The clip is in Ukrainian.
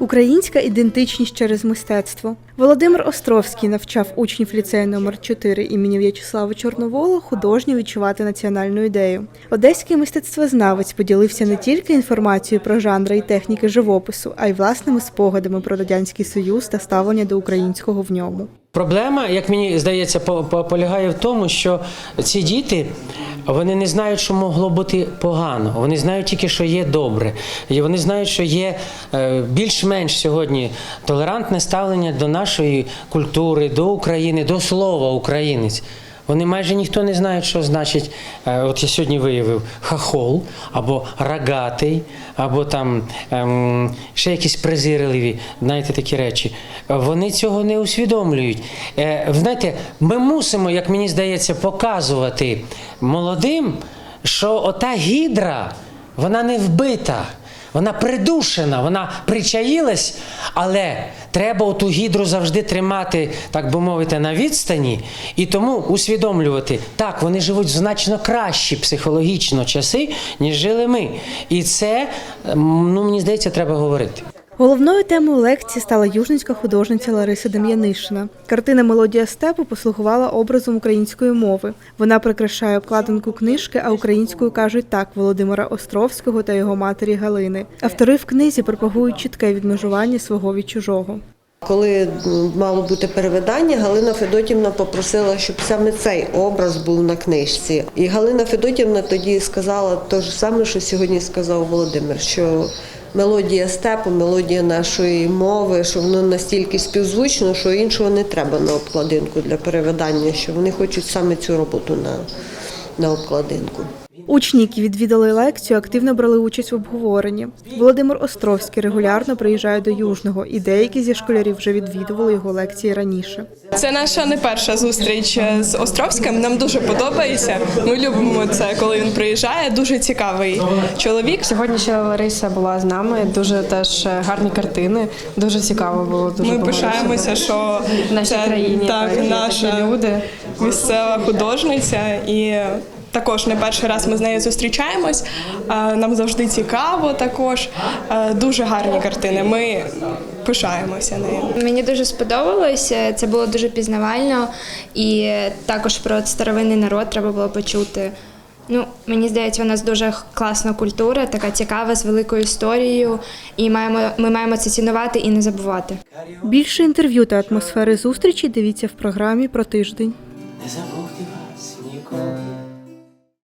Українська ідентичність через мистецтво. Володимир Островський навчав учнів ліцею номер 4 імені В'ячеслава Чорновола художньо відчувати національну ідею. Одеський мистецтвознавець поділився не тільки інформацією про жанри і техніки живопису, а й власними спогадами про радянський союз та ставлення до українського в ньому. Проблема, як мені здається, по- по- полягає в тому, що ці діти вони не знають, що могло бути погано. Вони знають тільки, що є добре. І вони знають, що є е, більш-менш сьогодні толерантне ставлення до нашої культури, до України, до слова українець. Вони майже ніхто не знає, що значить, е, от я сьогодні виявив хахол, або рогатий, або там ем, ще якісь презирливі, знаєте, такі речі. Вони цього не усвідомлюють. Е, знаєте, ми мусимо, як мені здається, показувати молодим, що ота гідра, вона не вбита. Вона придушена, вона причаїлась, але треба ту гідру завжди тримати, так би мовити, на відстані, і тому усвідомлювати, так, вони живуть в значно кращі психологічно часи, ніж жили ми. І це, ну мені здається, треба говорити. Головною темою лекції стала южницька художниця Лариса Дем'янишина. Картина Мелодія степу послугувала образом української мови. Вона прикрашає обкладинку книжки, а українською кажуть так Володимира Островського та його матері Галини. Автори в книзі пропагують чітке відмежування свого від чужого. Коли мало бути перевидання, Галина Федотівна попросила, щоб саме цей образ був на книжці. І Галина Федотівна тоді сказала те ж саме, що сьогодні сказав Володимир, що мелодія степу, мелодія нашої мови, що воно настільки співзвучно, що іншого не треба на обкладинку для перевидання, що вони хочуть саме цю роботу на, на обкладинку. Учні, які відвідали лекцію, активно брали участь в обговоренні. Володимир Островський регулярно приїжджає до Южного, і деякі зі школярів вже відвідували його лекції раніше. Це наша не перша зустріч е, з Островським. Нам дуже подобається. Ми любимо це, коли він приїжджає. Дуже цікавий чоловік. Сьогодні ще Лариса була з нами. Дуже теж гарні картини. Дуже цікаво було. Дуже Ми пишаємося, що В нашій це країні, так, так, наша люди. місцева художниця і. Також не перший раз ми з нею зустрічаємось. Е, Нам завжди цікаво. Також Е, дуже гарні картини. Ми пишаємося нею. Мені дуже сподобалось. е, Це було дуже пізнавально, і також про старовинний народ треба було почути. Ну, мені здається, у нас дуже класна культура, така цікава з великою історією, і маємо ми маємо це цінувати і не забувати. Більше інтерв'ю та атмосфери зустрічі дивіться в програмі про тиждень.